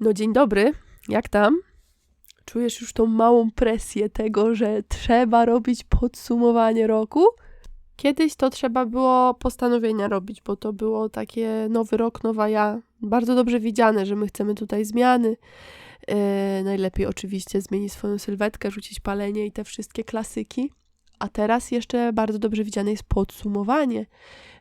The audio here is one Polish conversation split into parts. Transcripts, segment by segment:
No dzień dobry, jak tam? Czujesz już tą małą presję tego, że trzeba robić podsumowanie roku? Kiedyś to trzeba było postanowienia robić, bo to było takie nowy rok, nowa ja. Bardzo dobrze widziane, że my chcemy tutaj zmiany. E, najlepiej oczywiście zmienić swoją sylwetkę, rzucić palenie i te wszystkie klasyki. A teraz jeszcze bardzo dobrze widziane jest podsumowanie.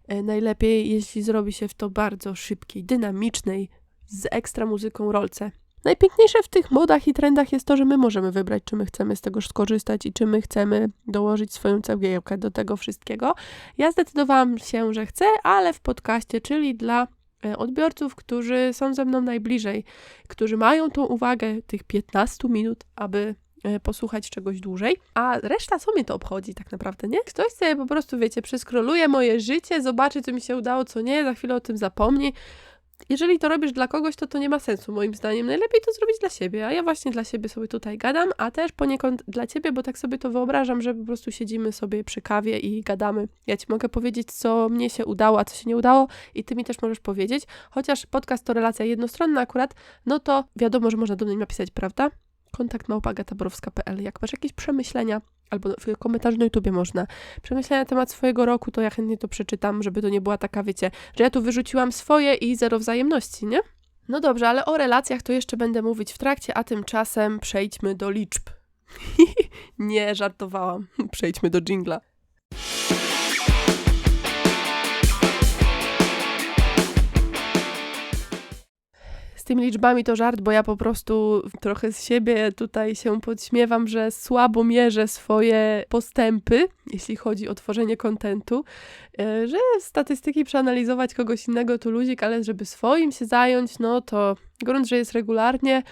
E, najlepiej, jeśli zrobi się w to bardzo szybkiej, dynamicznej, z ekstra muzyką rolce. Najpiękniejsze w tych modach i trendach jest to, że my możemy wybrać, czy my chcemy z tego skorzystać i czy my chcemy dołożyć swoją cegiełkę do tego wszystkiego. Ja zdecydowałam się, że chcę, ale w podcaście, czyli dla e, odbiorców, którzy są ze mną najbliżej, którzy mają tą uwagę tych 15 minut, aby e, posłuchać czegoś dłużej, a reszta co mnie to obchodzi tak naprawdę, nie? Ktoś sobie po prostu, wiecie, przeskroluje moje życie, zobaczy, co mi się udało, co nie, za chwilę o tym zapomni, jeżeli to robisz dla kogoś, to to nie ma sensu, moim zdaniem. Najlepiej to zrobić dla siebie, a ja właśnie dla siebie sobie tutaj gadam, a też poniekąd dla ciebie, bo tak sobie to wyobrażam, że po prostu siedzimy sobie przy kawie i gadamy. Ja ci mogę powiedzieć, co mnie się udało, a co się nie udało, i ty mi też możesz powiedzieć. Chociaż podcast to relacja jednostronna akurat, no to wiadomo, że można do mnie napisać, prawda? kontakt małpagataborowska.pl. Jak masz jakieś przemyślenia, albo w komentarzu na YouTubie można, przemyślenia na temat swojego roku, to ja chętnie to przeczytam, żeby to nie była taka, wiecie, że ja tu wyrzuciłam swoje i zero wzajemności, nie? No dobrze, ale o relacjach to jeszcze będę mówić w trakcie, a tymczasem przejdźmy do liczb. nie, żartowałam. Przejdźmy do jingla. Z tymi liczbami to żart, bo ja po prostu trochę z siebie tutaj się podśmiewam, że słabo mierzę swoje postępy, jeśli chodzi o tworzenie kontentu, e, że statystyki przeanalizować kogoś innego to luzik, ale żeby swoim się zająć, no to grunt, że jest regularnie,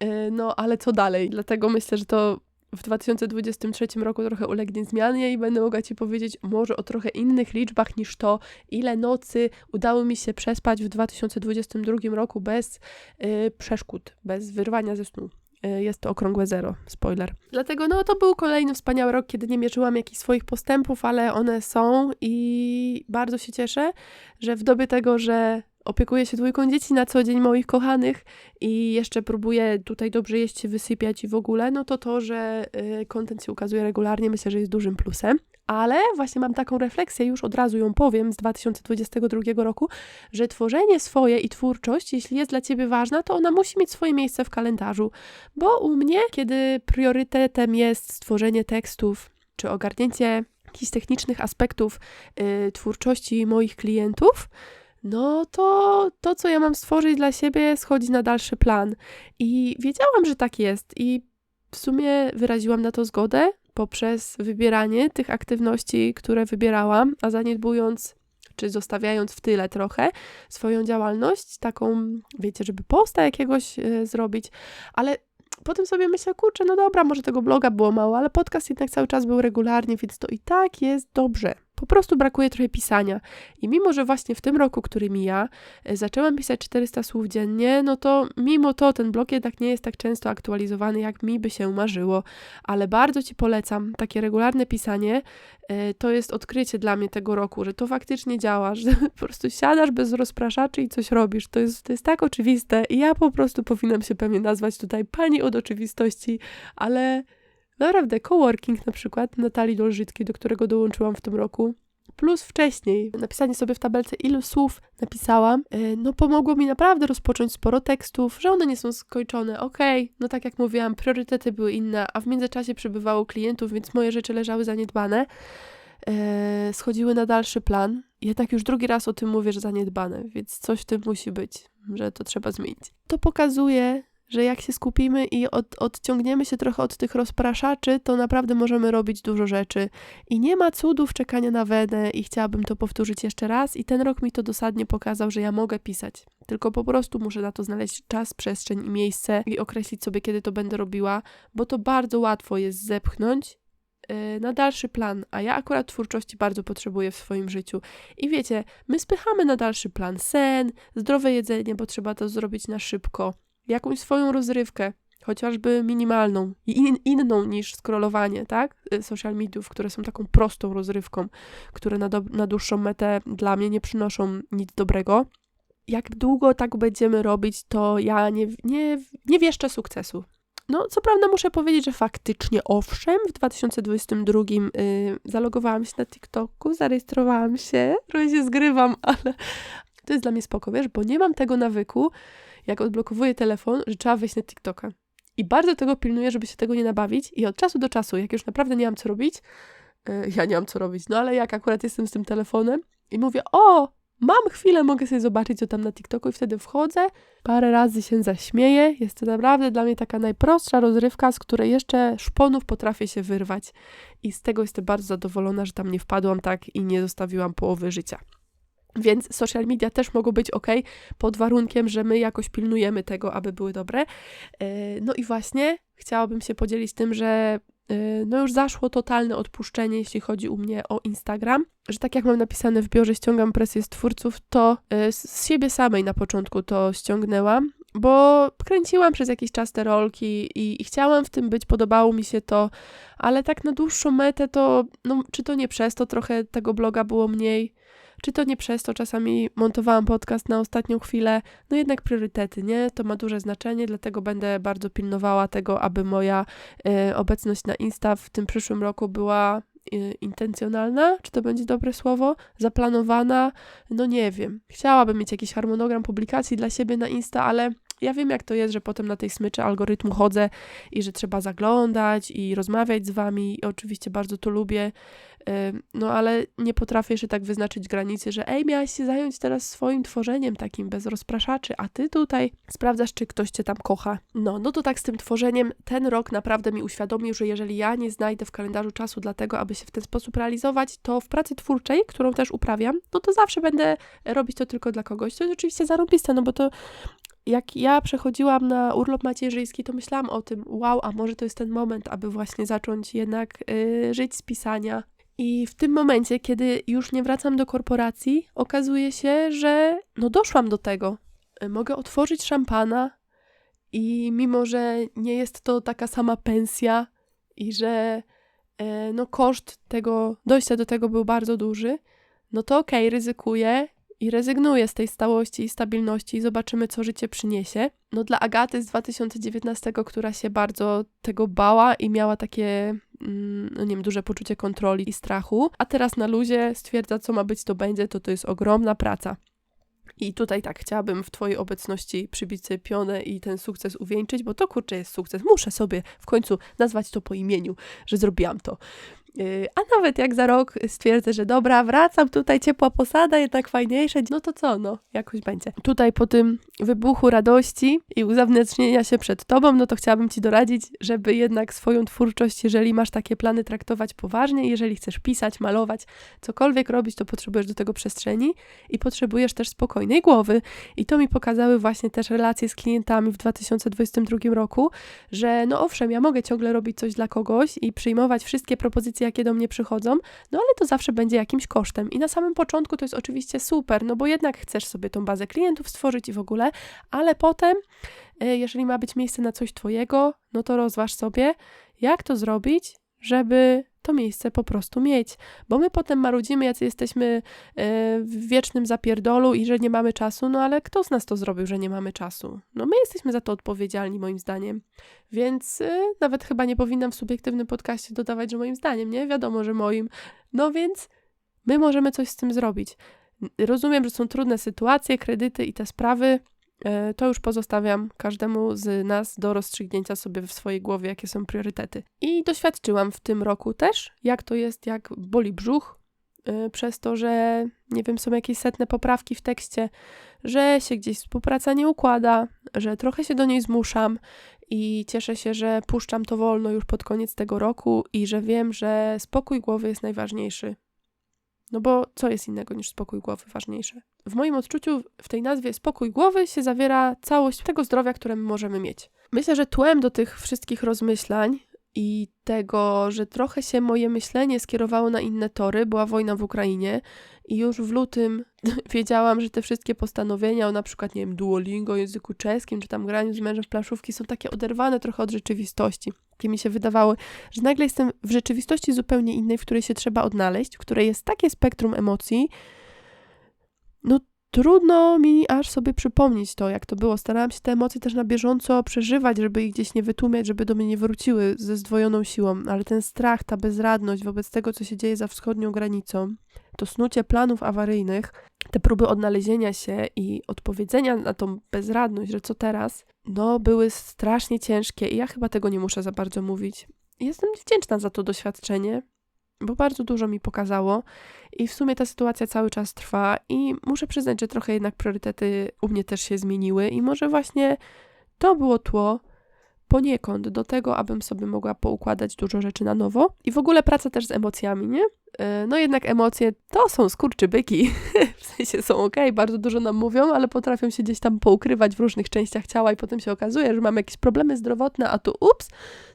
e, no ale co dalej? Dlatego myślę, że to w 2023 roku trochę ulegnie zmianie i będę mogła Ci powiedzieć może o trochę innych liczbach niż to, ile nocy udało mi się przespać w 2022 roku bez yy, przeszkód, bez wyrwania ze snu. Y, jest to okrągłe zero, spoiler. Dlatego no to był kolejny wspaniały rok, kiedy nie mierzyłam jakichś swoich postępów, ale one są i bardzo się cieszę, że w dobie tego, że opiekuję się dwójką dzieci na co dzień moich kochanych i jeszcze próbuję tutaj dobrze jeść, wysypiać i w ogóle, no to to, że kontent się ukazuje regularnie, myślę, że jest dużym plusem. Ale właśnie mam taką refleksję, już od razu ją powiem, z 2022 roku, że tworzenie swoje i twórczość, jeśli jest dla ciebie ważna, to ona musi mieć swoje miejsce w kalendarzu. Bo u mnie, kiedy priorytetem jest stworzenie tekstów, czy ogarnięcie jakichś technicznych aspektów yy, twórczości moich klientów, no to to, co ja mam stworzyć dla siebie, schodzi na dalszy plan. I wiedziałam, że tak jest, i w sumie wyraziłam na to zgodę poprzez wybieranie tych aktywności, które wybierałam, a zaniedbując czy zostawiając w tyle trochę swoją działalność, taką, wiecie, żeby posta jakiegoś y, zrobić, ale potem sobie myślę, kurczę, no dobra, może tego bloga było mało, ale podcast jednak cały czas był regularnie, więc to i tak jest dobrze. Po prostu brakuje trochę pisania. I mimo, że właśnie w tym roku, który mija, e, zaczęłam pisać 400 słów dziennie, no to mimo to ten blog jednak nie jest tak często aktualizowany, jak mi by się marzyło. Ale bardzo Ci polecam takie regularne pisanie. E, to jest odkrycie dla mnie tego roku, że to faktycznie działa, że po prostu siadasz bez rozpraszaczy i coś robisz. To jest, to jest tak oczywiste i ja po prostu powinnam się pewnie nazwać tutaj pani od oczywistości, ale Naprawdę, coworking na przykład Natalii Dolżyckiej, do którego dołączyłam w tym roku, plus wcześniej napisanie sobie w tabelce, ilu słów napisałam, e, no pomogło mi naprawdę rozpocząć sporo tekstów, że one nie są skończone. Okej, okay, no tak jak mówiłam, priorytety były inne, a w międzyczasie przybywało klientów, więc moje rzeczy leżały zaniedbane. E, schodziły na dalszy plan. Jednak już drugi raz o tym mówię, że zaniedbane, więc coś w tym musi być, że to trzeba zmienić. To pokazuje, że jak się skupimy i od, odciągniemy się trochę od tych rozpraszaczy, to naprawdę możemy robić dużo rzeczy. I nie ma cudów czekania na wenę i chciałabym to powtórzyć jeszcze raz i ten rok mi to dosadnie pokazał, że ja mogę pisać. Tylko po prostu muszę na to znaleźć czas, przestrzeń i miejsce i określić sobie, kiedy to będę robiła, bo to bardzo łatwo jest zepchnąć y, na dalszy plan, a ja akurat twórczości bardzo potrzebuję w swoim życiu. I wiecie, my spychamy na dalszy plan sen, zdrowe jedzenie, bo trzeba to zrobić na szybko, jakąś swoją rozrywkę, chociażby minimalną i in, inną niż scrollowanie, tak? Y, social mediów, które są taką prostą rozrywką, które na, do, na dłuższą metę dla mnie nie przynoszą nic dobrego. jak długo tak będziemy robić, to ja nie, nie, nie wieszczę sukcesu. No, co prawda muszę powiedzieć, że faktycznie owszem, w 2022 y, zalogowałam się na TikToku, zarejestrowałam się, trochę się zgrywam, ale to jest dla mnie spoko, wiesz, bo nie mam tego nawyku, jak odblokowuję telefon, że trzeba wejść na TikToka. I bardzo tego pilnuję, żeby się tego nie nabawić i od czasu do czasu, jak już naprawdę nie mam co robić, y, ja nie mam co robić, no ale jak akurat jestem z tym telefonem i mówię, o, mam chwilę, mogę sobie zobaczyć, co tam na TikToku i wtedy wchodzę, parę razy się zaśmieję. Jest to naprawdę dla mnie taka najprostsza rozrywka, z której jeszcze szponów potrafię się wyrwać. I z tego jestem bardzo zadowolona, że tam nie wpadłam tak i nie zostawiłam połowy życia. Więc social media też mogą być ok, pod warunkiem, że my jakoś pilnujemy tego, aby były dobre. E, no i właśnie chciałabym się podzielić tym, że Y, no już zaszło totalne odpuszczenie, jeśli chodzi u mnie o Instagram, że tak jak mam napisane w biurze, ściągam presję z twórców, to y, z siebie samej na początku to ściągnęłam, bo kręciłam przez jakiś czas te rolki i, i, chciałam w tym być, podobało mi się to, ale tak na dłuższą metę to, no czy to nie przez to trochę tego bloga było mniej, czy to nie przez to czasami montowałam podcast na ostatnią chwilę, no jednak priorytety, nie? To ma duże znaczenie, dlatego będę bardzo pilnowała tego, aby moja y, obecność na Insta w tym przyszłym roku była y, intencjonalna, czy to będzie dobre słowo, zaplanowana, no nie wiem. Chciałabym mieć jakiś harmonogram publikacji dla siebie na Insta, ale ja wiem, jak to jest, że potem na tej smyczy algorytmu chodzę i że trzeba zaglądać i rozmawiać z wami. I oczywiście bardzo to lubię, no ale nie potrafię jeszcze tak wyznaczyć granicy, że ej, miałaś się zająć teraz swoim tworzeniem takim bez rozpraszaczy, a ty tutaj sprawdzasz, czy ktoś cię tam kocha. No, no to tak z tym tworzeniem ten rok naprawdę mi uświadomił, że jeżeli ja nie znajdę w kalendarzu czasu dla tego, aby się w ten sposób realizować, to w pracy twórczej, którą też uprawiam, no to zawsze będę robić to tylko dla kogoś. To jest oczywiście zarobiste, no bo to jak ja przechodziłam na urlop macierzyński, to myślałam o tym, wow, a może to jest ten moment, aby właśnie zacząć jednak y, żyć z pisania. I w tym momencie, kiedy już nie wracam do korporacji, okazuje się, że no doszłam do tego. Y, mogę otworzyć szampana i mimo, że nie jest to taka sama pensja i że y, no koszt tego, dojścia do tego był bardzo duży, no to okej, okay, ryzykuję i rezygnuję z tej stałości i stabilności i zobaczymy, co życie przyniesie. No dla Agaty z 2019, która się bardzo tego bała i miała takie, mm, no nie wiem, duże poczucie kontroli i strachu, a teraz na luzie stwierdza, co ma być, to będzie, to to jest ogromna praca. I tutaj tak chciałabym w Twojej obecności przybić sobie pionę i ten sukces uwieńczyć, bo to kurczę jest sukces. Muszę sobie w końcu nazwać to po imieniu, że zrobiłam to. Yy, a nawet jak za rok stwierdzę, że dobra, wracam tutaj, ciepła posada, jednak fajniejsze, no to co, no, jakoś będzie. Tutaj po tym wybuchu radości i uzewnętrznienia się przed tobą, no to chciałabym ci doradzić, żeby jednak swoją twórczość, jeżeli masz takie plany, traktować poważnie, jeżeli chcesz pisać, malować, cokolwiek robić, to potrzebujesz do tego przestrzeni i potrzebujesz też spokojnej głowy. I to mi pokazały właśnie też relacje z klientami w 2022 roku, że no owszem, ja mogę ciągle robić coś dla kogoś i przyjmować wszystkie propozycje jakie do mnie przychodzą, no ale to zawsze będzie jakimś kosztem. I na samym początku to jest oczywiście super, no bo jednak chcesz sobie tą bazę klientów stworzyć i w ogóle, ale potem, e, jeżeli ma być miejsce na coś Twojego, no to rozważ sobie, jak to zrobić, żeby to miejsce po prostu mieć. Bo my potem marudzimy, jacy jesteśmy e, w wiecznym zapierdolu i że nie mamy czasu, no ale kto z nas to zrobił, że nie mamy czasu? No my jesteśmy za to odpowiedzialni, moim zdaniem. Więc e, nawet chyba nie powinnam w subiektywnym podcaście dodawać, że moim zdaniem, nie? Wiadomo, że moim. No więc my możemy coś z tym zrobić. Rozumiem, że są trudne sytuacje, kredyty i te sprawy, to już pozostawiam każdemu z nas do rozstrzygnięcia sobie w swojej głowie, jakie są priorytety. I doświadczyłam w tym roku też, jak to jest, jak boli brzuch, e, przez to, że nie wiem, są jakieś setne poprawki w tekście, że się gdzieś współpraca nie układa, że trochę się do niej zmuszam i cieszę się, że puszczam to wolno już pod koniec tego roku i że wiem, że spokój głowy jest najważniejszy. No bo co jest innego niż spokój głowy ważniejsze? W moim odczuciu w tej nazwie spokój głowy się zawiera całość tego zdrowia, które my możemy mieć. Myślę, że tłem do tych wszystkich rozmyślań i tego, że trochę się moje myślenie skierowało na inne tory, była wojna w Ukrainie i już w lutym wiedziałam, że te wszystkie postanowienia o na przykład, nie wiem, Duolingo, języku czeskim, czy tam graniu z mężem w planszówki są takie oderwane trochę od rzeczywistości. Takie mi się wydawały, że nagle jestem w rzeczywistości zupełnie innej, w której się trzeba odnaleźć, w której jest takie spektrum emocji, trudno mi aż sobie przypomnieć to, jak to było. Starałam się te emocje też na bieżąco przeżywać, żeby ich gdzieś nie wytłumiać, żeby do mnie nie wróciły ze zdwojoną siłą, ale ten strach, ta bezradność wobec tego, co się dzieje za wschodnią granicą, to snucie planów awaryjnych, te próby odnalezienia się i odpowiedzenia na tą bezradność, że co teraz, no były strasznie ciężkie i ja chyba tego nie muszę za bardzo mówić. Jestem wdzięczna za to doświadczenie, bo bardzo dużo mi pokazało i w sumie ta sytuacja cały czas trwa i muszę przyznać, że trochę jednak priorytety u mnie też się zmieniły i może właśnie to było tło poniekąd do tego, abym sobie mogła poukładać dużo rzeczy na nowo i w ogóle praca też z emocjami, nie? E, no jednak emocje to są skurczybyki, w sensie są ok, bardzo dużo nam mówią, ale potrafią się gdzieś tam poukrywać w różnych częściach ciała i potem się okazuje, że mamy jakieś problemy zdrowotne, a tu ups,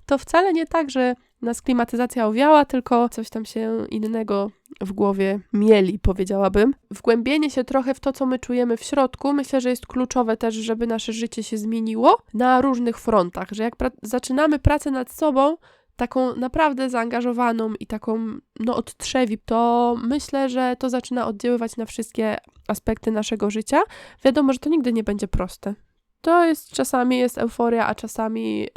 to wcale nie tak, że nas klimatyzacja owiała, tylko coś tam się innego w głowie mieli, powiedziałabym. Wgłębienie się trochę w to, co my czujemy w środku, myślę, że jest kluczowe też, żeby nasze życie się zmieniło na różnych frontach, że jak pra zaczynamy pracę nad sobą, taką naprawdę zaangażowaną i taką, no, od trzewi, to myślę, że to zaczyna oddziaływać na wszystkie aspekty naszego życia. Wiadomo, że to nigdy nie będzie proste. To jest czasami jest euforia, a czasami yy,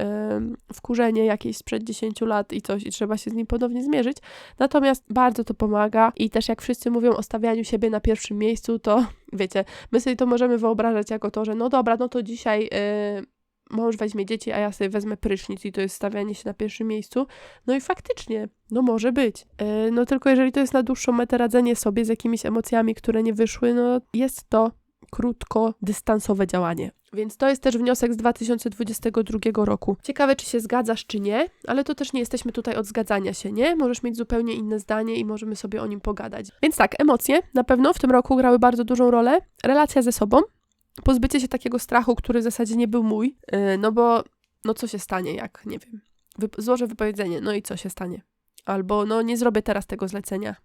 wkurzenie jakieś sprzed 10 lat i coś, i trzeba się z nim ponownie zmierzyć. Natomiast bardzo to pomaga i też jak wszyscy mówią o stawianiu siebie na pierwszym miejscu, to wiecie, my sobie to możemy wyobrażać jako to, że no dobra, no to dzisiaj. Yy, mąż weźmie dzieci, a ja sobie wezmę prysznic i to jest stawianie się na pierwszym miejscu. No i faktycznie, no może być. Yy, no tylko jeżeli to jest na dłuższą metę radzenie sobie z jakimiś emocjami, które nie wyszły, no jest to krótkodystansowe działanie. Więc to jest też wniosek z 2022 roku. Ciekawe, czy się zgadzasz, czy nie, ale to też nie jesteśmy tutaj od zgadzania się, nie? Możesz mieć zupełnie inne zdanie i możemy sobie o nim pogadać. Więc tak, emocje na pewno w tym roku grały bardzo dużą rolę. Relacja ze sobą, pozbycie się takiego strachu, który w zasadzie nie był mój, yy, no bo no co się stanie, jak, nie wiem, złożę wypowiedzenie, no i co się stanie? Albo no nie zrobię teraz tego zlecenia,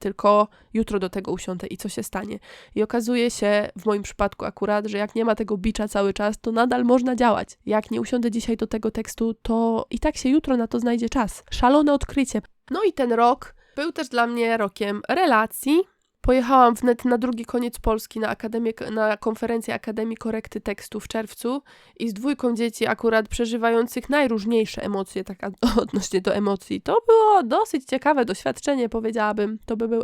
tylko jutro do tego usiądę i co się stanie. I okazuje się w moim przypadku akurat, że jak nie ma tego bicza cały czas, to nadal można działać. Jak nie usiądę dzisiaj do tego tekstu, to i tak się jutro na to znajdzie czas. Szalone odkrycie. No i ten rok był też dla mnie rokiem relacji, Pojechałam wnet na drugi koniec Polski na, akademię, na konferencję Akademii Korekty Tekstu w czerwcu i z dwójką dzieci akurat przeżywających najróżniejsze emocje, tak odnośnie do emocji. To było dosyć ciekawe doświadczenie, powiedziałabym. To, by był,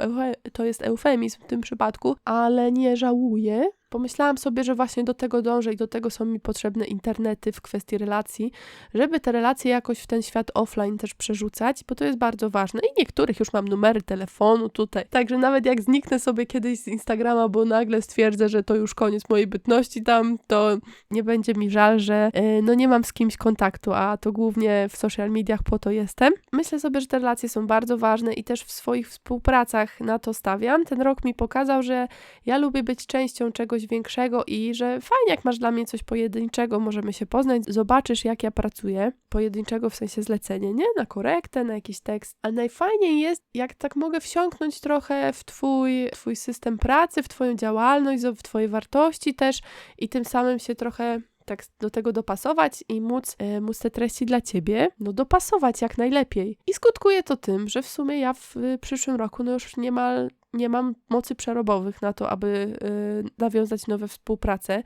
to jest eufemizm w tym przypadku, ale nie żałuję, Pomyślałam sobie, że właśnie do tego dążę i do tego są mi potrzebne internety w kwestii relacji, żeby te relacje jakoś w ten świat offline też przerzucać, bo to jest bardzo ważne. I niektórych już mam numery telefonu tutaj. Także nawet jak zniknę sobie kiedyś z Instagrama, bo nagle stwierdzę, że to już koniec mojej bytności tam, to nie będzie mi żal, że yy, no nie mam z kimś kontaktu, a to głównie w social mediach po to jestem. Myślę sobie, że te relacje są bardzo ważne i też w swoich współpracach na to stawiam. Ten rok mi pokazał, że ja lubię być częścią czegoś większego i że fajnie, jak masz dla mnie coś pojedynczego, możemy się poznać, zobaczysz, jak ja pracuję, pojedynczego w sensie zlecenie, nie? Na korektę, na jakiś tekst, ale najfajniej jest, jak tak mogę wsiąknąć trochę w twój, twój system pracy, w twoją działalność, w twoje wartości też i tym samym się trochę tak do tego dopasować i móc, e, móc te treści dla ciebie, no dopasować jak najlepiej. I skutkuje to tym, że w sumie ja w przyszłym roku no już niemal nie mam mocy przerobowych na to, aby y, nawiązać nowe współprace.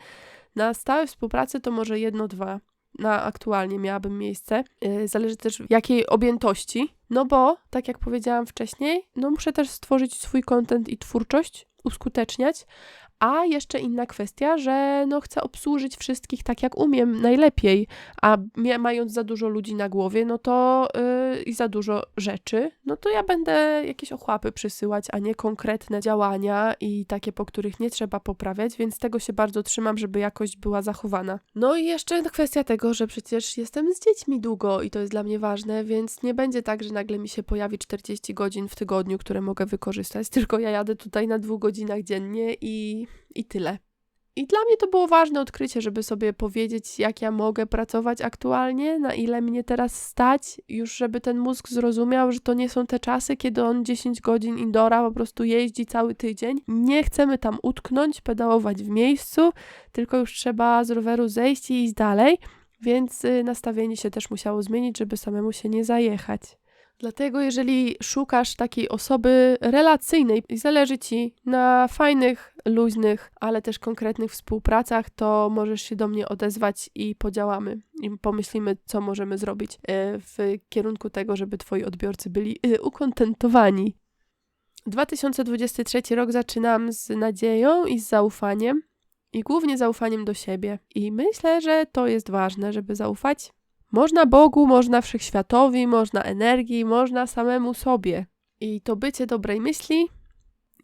Na stałe współpracy to może jedno, dwa. Na aktualnie miałabym miejsce. Y, zależy też jakiej objętości. No bo, tak jak powiedziałam wcześniej, no muszę też stworzyć swój kontent i twórczość, uskuteczniać, a jeszcze inna kwestia, że no chcę obsłużyć wszystkich tak jak umiem, najlepiej, a mając za dużo ludzi na głowie, no to yy, i za dużo rzeczy, no to ja będę jakieś ochłapy przysyłać, a nie konkretne działania i takie, po których nie trzeba poprawiać, więc tego się bardzo trzymam, żeby jakość była zachowana. No i jeszcze kwestia tego, że przecież jestem z dziećmi długo i to jest dla mnie ważne, więc nie będzie tak, że nagle mi się pojawi 40 godzin w tygodniu, które mogę wykorzystać, tylko ja jadę tutaj na dwóch godzinach dziennie i i tyle. I dla mnie to było ważne odkrycie, żeby sobie powiedzieć, jak ja mogę pracować aktualnie, na ile mnie teraz stać, już żeby ten mózg zrozumiał, że to nie są te czasy, kiedy on 10 godzin indora po prostu jeździ cały tydzień. Nie chcemy tam utknąć, pedałować w miejscu, tylko już trzeba z roweru zejść i iść dalej, więc y, nastawienie się też musiało zmienić, żeby samemu się nie zajechać. Dlatego, jeżeli szukasz takiej osoby relacyjnej i zależy ci na fajnych luźnych, ale też konkretnych współpracach, to możesz się do mnie odezwać i podziałamy i pomyślimy, co możemy zrobić e, w kierunku tego, żeby twoi odbiorcy byli e, ukontentowani. 2023 rok zaczynam z nadzieją i z zaufaniem i głównie zaufaniem do siebie. I myślę, że to jest ważne, żeby zaufać. Można Bogu, można wszechświatowi, można energii, można samemu sobie. I to bycie dobrej myśli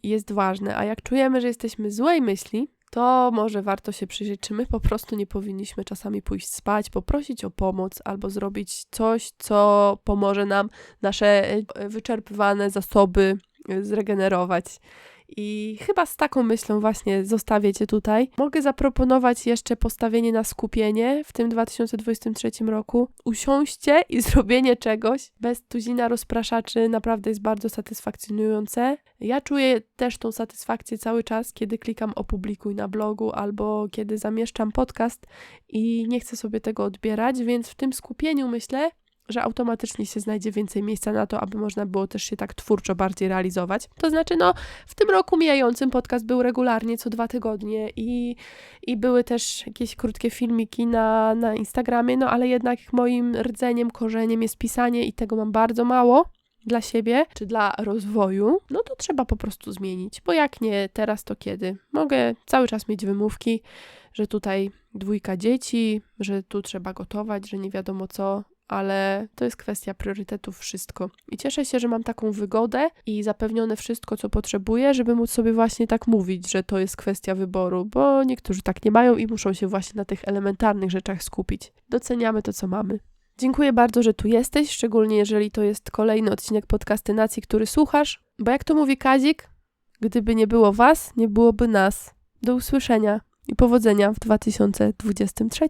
jest ważne. A jak czujemy, że jesteśmy złej myśli, to może warto się przyjrzeć, czy my po prostu nie powinniśmy czasami pójść spać, poprosić o pomoc albo zrobić coś, co pomoże nam nasze e, wyczerpywane zasoby e, zregenerować. I chyba z taką myślą właśnie zostawię Cię tutaj. Mogę zaproponować jeszcze postawienie na skupienie w tym 2023 roku. Usiąście i zrobienie czegoś bez tuzina rozpraszaczy naprawdę jest bardzo satysfakcjonujące. Ja czuję też tą satysfakcję cały czas, kiedy klikam opublikuj na blogu albo kiedy zamieszczam podcast i nie chcę sobie tego odbierać, więc w tym skupieniu myślę, że automatycznie się znajdzie więcej miejsca na to, aby można było też się tak twórczo bardziej realizować. To znaczy, no, w tym roku mijającym podcast był regularnie co dwa tygodnie i, i były też jakieś krótkie filmiki na, na Instagramie, no ale jednak moim rdzeniem, korzeniem jest pisanie i tego mam bardzo mało dla siebie czy dla rozwoju, no to trzeba po prostu zmienić, bo jak nie teraz, to kiedy? Mogę cały czas mieć wymówki, że tutaj dwójka dzieci, że tu trzeba gotować, że nie wiadomo co, ale to jest kwestia priorytetów wszystko. I cieszę się, że mam taką wygodę i zapewnione wszystko, co potrzebuję, żeby móc sobie właśnie tak mówić, że to jest kwestia wyboru, bo niektórzy tak nie mają i muszą się właśnie na tych elementarnych rzeczach skupić. Doceniamy to, co mamy. Dziękuję bardzo, że tu jesteś, szczególnie jeżeli to jest kolejny odcinek podcastynacji, który słuchasz, bo jak to mówi Kazik, gdyby nie było Was, nie byłoby nas. Do usłyszenia i powodzenia w 2023.